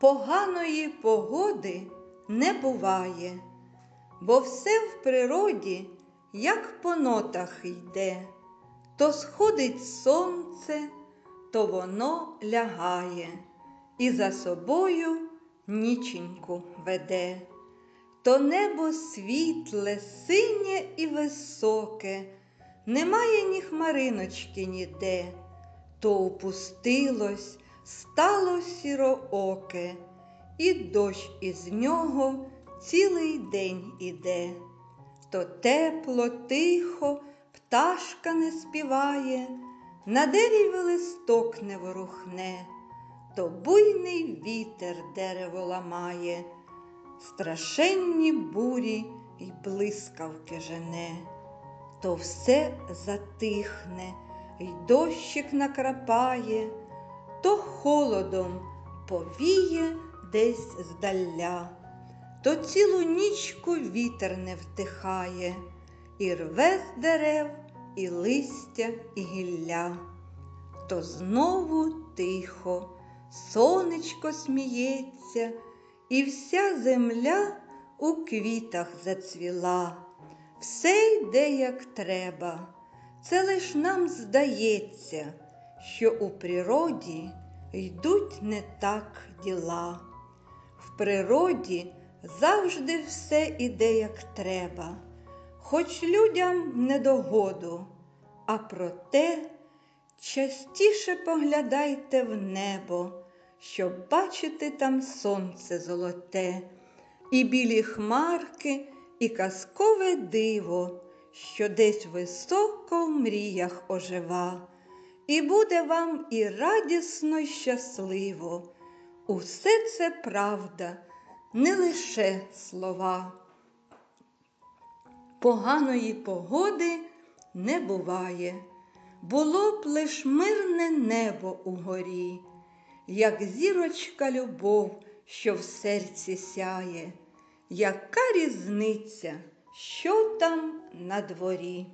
Поганої погоди не буває, бо все в природі, як по нотах йде, то сходить сонце, то воно лягає і за собою ніченьку веде. То небо світле, синє і високе, немає ні хмариночки ніде, то опустилось, стало сірооке, і дощ із нього цілий день іде. То тепло, тихо, пташка не співає, на дереві листок не ворухне, то буйний вітер дерево ламає, страшенні бурі й блискавки жене, то все затихне, й дощик накрапає, то холодом повіє десь здаля, то цілу нічку вітер не втихає, і рве з дерев, і листя, і гілля. То знову тихо, сонечко сміється, і вся земля у квітах зацвіла. Все йде, як треба, це лиш нам здається, що у природі йдуть не так діла. В природі завжди все іде, як треба, хоч людям не догоду, а проте частіше поглядайте в небо, щоб бачити там сонце золоте, і білі хмарки, і казкове диво, що десь високо в мріях ожива. І буде вам і радісно, й щасливо. Усе це правда, не лише слова. Поганої погоди не буває, було б лиш мирне небо угорі, як зірочка любов, що в серці сяє, яка різниця, що там на дворі.